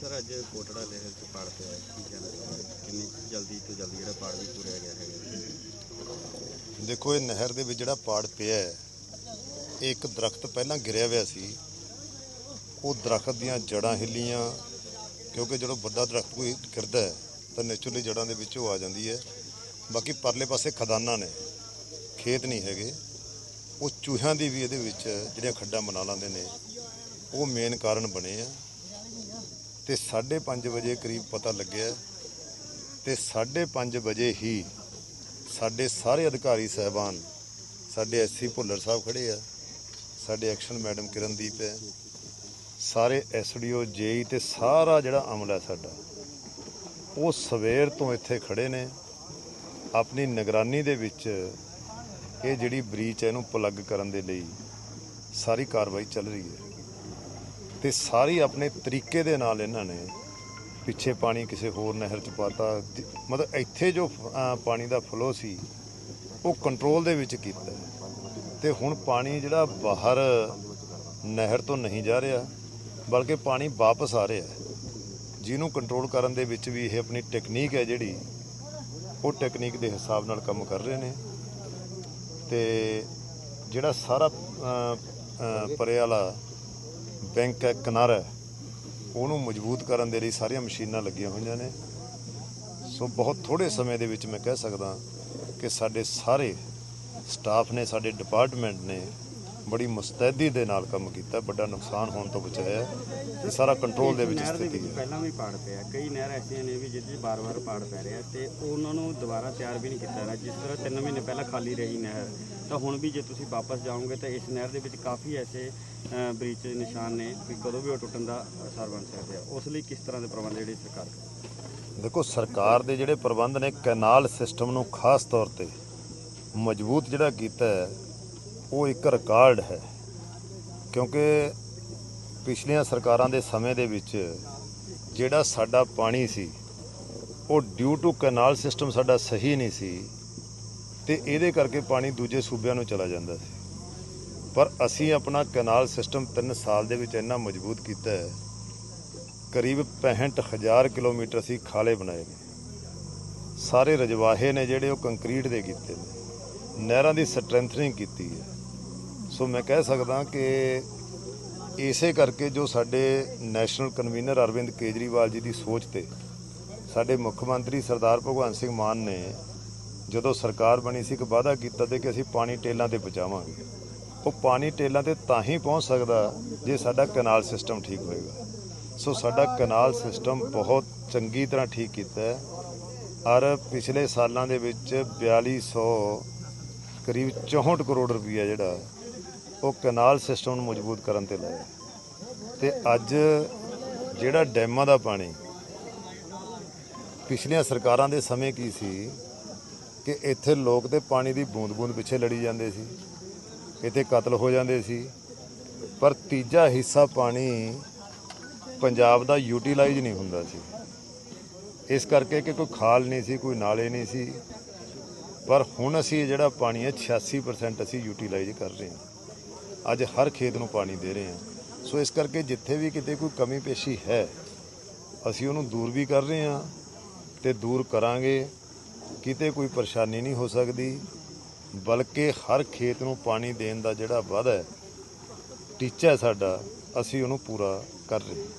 Sir, ਅੱਜ ਕੋਟੜਾ ਲਹਿਰ ਚ ਪਾੜ ਪਿਆ ਹੈ। ਕੀ ਕਹਿਣਾ ਚਾਹੁੰਦੇ ਕਿੰਨੀ ਜਲਦੀ ਤੋਂ ਜਲਦੀ ਜਿਹੜਾ ਪਾੜ ਵੀ ਪੂਰਿਆ ਗਿਆ ਹੈਗਾ ਦੇਖੋ, ਇਹ ਨਹਿਰ ਦੇ ਵਿੱਚ ਜਿਹੜਾ ਪਾੜ ਪਿਆ ਹੈ, ਇਹ ਇੱਕ ਦਰਖਤ ਪਹਿਲਾਂ ਗਿਰਿਆ ਹੋਇਆ ਸੀ। ਉਹ ਦਰਖਤ ਦੀਆਂ ਜੜਾਂ ਹਿੱਲੀਆਂ, ਕਿਉਂਕਿ ਜਦੋਂ ਵੱਡਾ ਦਰਖਤ ਕੋਈ ਗਿਰਦਾ ਹੈ, ਤਾਂ ਨੇਚਰਲੀ ਜੜਾਂ ਦੇ ਵਿੱਚ ਉਹ ਆ ਜਾਂਦੀ ਹੈ। ਬਾਕੀ ਪਰਲੇ ਪਾਸੇ ਖਦਾਨਾਂ ਨੇ, ਖੇਤ ਨਹੀਂ ਹੈਗੇ। ਉਹ ਚੂਹਿਆਂ ਦੀ ਵੀ ਇਹਦੇ ਵਿੱਚ ਜਿਹੜੀਆਂ ਖੱਡਾਂ ਬਣਾ ਲੈਂਦੇ ਨੇ, ਉਹ ਮੇਨ ਕਾਰਨ ਬਣੇ ਆ। ਤੇ 5:30 ਵਜੇ ਕਰੀਬ ਪਤਾ ਲੱਗਿਆ ਤੇ 5:30 ਵਜੇ ਹੀ ਸਾਡੇ ਸਾਰੇ ਅਧਿਕਾਰੀ ਸਹਿਬਾਨ, ਸਾਡੇ ਐਸਸੀ ਭੁੱਲਰ ਸਾਹਿਬ ਖੜੇ ਆ, ਸਾਡੇ ਐਕਸ਼ਨ ਮੈਡਮ ਕਿਰਨਦੀਪ ਹੈ, ਸਾਰੇ ਐਸਡੀਓ ਜੇਈ ਤੇ ਸਾਰਾ ਜਿਹੜਾ ਅਮਲਾ ਹੈ ਸਾਡਾ, ਉਹ ਸਵੇਰ ਤੋਂ ਇੱਥੇ ਖੜੇ ਨੇ। ਆਪਣੀ ਨਿਗਰਾਨੀ ਦੇ ਵਿੱਚ ਇਹ ਜਿਹੜੀ ਬ੍ਰੀਚ ਹੈ ਇਹਨੂੰ ਪਲੱਗ ਕਰਨ ਦੇ ਲਈ ਸਾਰੀ ਕਾਰਵਾਈ ਚੱਲ ਰਹੀ ਹੈ। ਤੇ ਸਾਰੀ ਆਪਣੇ ਤਰੀਕੇ ਦੇ ਨਾਲ ਇਹਨਾਂ ਨੇ ਪਿੱਛੇ ਪਾਣੀ ਕਿਸੇ ਹੋਰ ਨਹਿਰ ਚ ਪਾਤਾ। ਮਤਲਬ ਇੱਥੇ ਜੋ ਪਾਣੀ ਦਾ ਫਲੋ ਸੀ, ਉਹ ਕੰਟਰੋਲ ਦੇ ਵਿੱਚ ਕੀਤਾ। ਹੈ। ਤੇ ਹੁਣ ਪਾਣੀ ਜਿਹੜਾ ਬਾਹਰ ਨਹਿਰ ਤੋਂ ਨਹੀਂ ਜਾ ਰਿਹਾ, ਬਲਕਿ ਪਾਣੀ ਵਾਪਸ ਆ ਰਿਹਾ ਜਿਹਨੂੰ ਕੰਟਰੋਲ ਕਰਨ ਦੇ ਵਿੱਚ ਵੀ ਇਹ ਆਪਣੀ ਟੈਕਨੀਕ ਹੈ ਜਿਹੜੀ, ਉਹ ਟੈਕਨੀਕ ਦੇ ਹਿਸਾਬ ਨਾਲ ਕੰਮ ਕਰ ਰਹੇ ਨੇ। ਤੇ ਜਿਹੜਾ ਸਾਰਾ ਪਰੇ ਵਾਲਾ ਬੈਂਕ ਹੈ, ਕਿਨਾਰਾ ਉਹਨੂੰ ਮਜ਼ਬੂਤ ਕਰਨ ਦੇ ਲਈ ਸਾਰੀਆਂ ਮਸ਼ੀਨਾਂ ਲੱਗੀਆਂ ਹੋਈਆਂ ਨੇ। ਸੋ ਬਹੁਤ ਥੋੜੇ ਸਮੇਂ ਦੇ ਵਿੱਚ ਮੈਂ ਕਹਿ ਸਕਦਾ ਕਿ ਸਾਡੇ ਸਾਰੇ ਸਟਾਫ ਨੇ, ਸਾਡੇ ਡਿਪਾਰਟਮੈਂਟ ਨੇ ਬੜੀ ਮੁਸਤੈਦੀ ਦੇ ਨਾਲ ਕੰਮ ਕੀਤਾ ਵੱਡਾ ਨੁਕਸਾਨ ਹੋਣ ਤੋਂ ਬਚਾਇਆ ਤੇ ਸਾਰਾ ਕੰਟਰੋਲ ਦੇ ਵਿੱਚ ਨਹਿਰ ਦੇ ਸਥਿਤੀ ਵਿੱਚ ਹੈ। ਪਹਿਲਾਂ ਵੀ ਪਾੜ ਪਿਆ ਕਈ ਨਹਿਰ ਐਸੀਆਂ ਨੇ ਵੀ 'ਚ ਬਾਰ-ਬਾਰ ਪਾੜ ਪੈ ਰਿਹਾ ਤੇ ਉਹਨਾਂ ਨੂੰ ਦੁਬਾਰਾ ਤਿਆਰ ਵੀ ਨਹੀਂ ਕੀਤਾ ਜਾ ਜਿਸ ਤਰ੍ਹਾਂ 3 ਮਹੀਨੇ ਪਹਿਲਾਂ ਖਾਲੀ ਰਹੀ ਨਹਿਰ ਤਾਂ ਹੁਣ ਵੀ ਜੇ ਤੁਸੀਂ ਵਾਪਸ ਜਾਓਗੇ ਤਾਂ ਇਸ ਨਹਿਰ ਦੇ ਵਿੱਚ ਕਾਫੀ ਐਸੇ ਬ੍ਰੀਚ ਦੇ ਨਿਸ਼ਾਨ ਨੇ ਵੀ ਕਦੋਂ ਵੀ ਉਹ ਟੁੱਟਣ ਦਾ ਅਸਰ ਬਣ ਸਕਦੇ ਉਸ ਲਈ ਕਿਸ ਤਰ੍ਹਾਂ ਦੇ ਪ੍ਰਬੰਧ ਜਿਹੜੀ ਸਰਕਾਰ ਕਰ ਦੇਖੋ ਸਰਕਾਰ ਦੇ ਜਿਹੜੇ ਪ੍ਰਬੰਧ ਨੇ ਕੈਨਾਲ ਸਿਸਟਮ ਨੂੰ ਖਾਸ ਤੌਰ ਤੇ ਮਜ਼ਬੂਤ ਜਿਹੜਾ ਕੀਤਾ ਹੈ ਉਹ ਇੱਕ ਰਿਕਾਰਡ ਹੈ। ਕਿਉਂਕਿ ਪਿਛਲੀਆਂ ਸਰਕਾਰਾਂ ਦੇ ਸਮੇਂ ਦੇ ਵਿੱਚ ਜਿਹੜਾ ਸਾਡਾ ਪਾਣੀ ਸੀ, ਉਹ ਡਿਊ ਟੂ ਕੈਨਾਲ ਸਿਸਟਮ ਸਾਡਾ ਸਹੀ ਨਹੀਂ ਸੀ ਤੇ ਇਹਦੇ ਕਰਕੇ ਪਾਣੀ ਦੂਜੇ ਸੂਬਿਆਂ ਨੂੰ ਚਲਾ ਜਾਂਦਾ ਸੀ। ਪਰ ਅਸੀਂ ਆਪਣਾ ਕੈਨਾਲ ਸਿਸਟਮ 3 ਸਾਲ ਦੇ ਵਿੱਚ ਇੰਨਾ ਮਜ਼ਬੂਤ ਕੀਤਾ ਹੈ। ਕਰੀਬ 65000 ਕਿਲੋਮੀਟਰ ਅਸੀਂ ਖਾਲੇ ਬਣਾਏ ਨੇ। ਸਾਰੇ ਰਜਵਾਹੇ ਨੇ ਜਿਹੜੇ ਉਹ ਕੰਕਰੀਟ ਦੇ ਕੀਤੇ ਨੇ। ਨਹਿਰਾਂ ਦੀ ਸਟਰੈਂਥਨਿੰਗ ਕੀਤੀ ਹੈ। ਸੋ ਮੈਂ ਕਹਿ ਸਕਦਾ ਕਿ ਇਸੇ ਕਰਕੇ ਜੋ ਸਾਡੇ ਨੈਸ਼ਨਲ ਕਨਵੀਨਰ ਅਰਵਿੰਦ ਕੇਜਰੀਵਾਲ ਜੀ ਦੀ ਸੋਚ ਤੇ ਸਾਡੇ ਮੁੱਖ ਮੰਤਰੀ ਸਰਦਾਰ ਭਗਵੰਤ ਸਿੰਘ ਮਾਨ ਨੇ ਜਦੋਂ ਸਰਕਾਰ ਬਣੀ ਸੀ ਇੱਕ ਵਾਅਦਾ ਕੀਤਾ ਤੇ ਕਿ ਅਸੀਂ ਪਾਣੀ ਟੇਲਾਂ ਤੇ ਪਹੁੰਚਾਵਾਂਗੇ। ਉਹ ਪਾਣੀ ਟੇਲਾਂ ਤੇ ਤਾਂ ਹੀ ਪਹੁੰਚ ਸਕਦਾ ਜੇ ਸਾਡਾ ਕਨਾਲ ਸਿਸਟਮ ਠੀਕ ਹੋਏਗਾ। ਸੋ ਸਾਡਾ ਕਨਾਲ ਸਿਸਟਮ ਬਹੁਤ ਚੰਗੀ ਤਰ੍ਹਾਂ ਠੀਕ ਕੀਤਾ ਹੈ। ਔਰ ਪਿਛਲੇ ਸਾਲਾਂ ਦੇ ਵਿੱਚ 4200 ਕਰੀਬ 64 ਕਰੋੜ ਰੁਪਈਆ ਜਿਹੜਾ ਉਹ ਕਨਾਲ ਸਿਸਟਮ ਨੂੰ ਮਜ਼ਬੂਤ ਕਰਨ ਤੇ ਲਾਇਆ। ਤੇ ਅੱਜ ਜਿਹੜਾ ਡੈਮਾਂ ਦਾ ਪਾਣੀ, ਪਿਛਲੀਆਂ ਸਰਕਾਰਾਂ ਦੇ ਸਮੇਂ ਕੀ ਸੀ ਕਿ ਇੱਥੇ ਲੋਕ ਤੇ ਪਾਣੀ ਦੀ ਬੂੰਦ-ਬੂੰਦ ਪਿੱਛੇ ਲੜੀ ਜਾਂਦੇ ਸੀ, ਇੱਥੇ ਕਤਲ ਹੋ ਜਾਂਦੇ ਸੀ, ਪਰ ਤੀਜਾ ਹਿੱਸਾ ਪਾਣੀ ਪੰਜਾਬ ਦਾ ਯੂਟਿਲਾਈਜ਼ ਨਹੀਂ ਹੁੰਦਾ ਸੀ। ਇਸ ਕਰਕੇ ਕਿ ਕੋਈ ਖਾਲ ਨਹੀਂ ਸੀ, ਕੋਈ ਨਾਲੇ ਨਹੀਂ ਸੀ, ਪਰ ਹੁਣ ਅਸੀਂ ਜਿਹੜਾ ਪਾਣੀ ਹੈ 86% ਅਸੀਂ ਯੂਟਿਲਾਈਜ਼ ਕਰ ਰਹੇ ਹਾਂ। ਅੱਜ ਹਰ ਖੇਤ ਨੂੰ ਪਾਣੀ ਦੇ ਰਹੇ ਹਾਂ। ਸੋ ਇਸ ਕਰਕੇ ਜਿੱਥੇ ਵੀ ਕਿਤੇ ਕੋਈ ਕਮੀ ਪੇਸ਼ੀ ਹੈ, ਅਸੀਂ ਉਹਨੂੰ ਦੂਰ ਵੀ ਕਰ ਰਹੇ ਹਾਂ ਤੇ ਦੂਰ ਕਰਾਂਗੇ। ਕਿਤੇ ਕੋਈ ਪਰੇਸ਼ਾਨੀ ਨਹੀਂ ਹੋ ਸਕਦੀ, ਬਲਕਿ ਹਰ ਖੇਤ ਨੂੰ ਪਾਣੀ ਦੇਣ ਦਾ ਜਿਹੜਾ ਵਾਅਦਾ ਹੈ, ਟੀਚਾ ਸਾਡਾ, ਅਸੀਂ ਉਹਨੂੰ ਪੂਰਾ ਕਰ ਰਹੇ ਹਾਂ।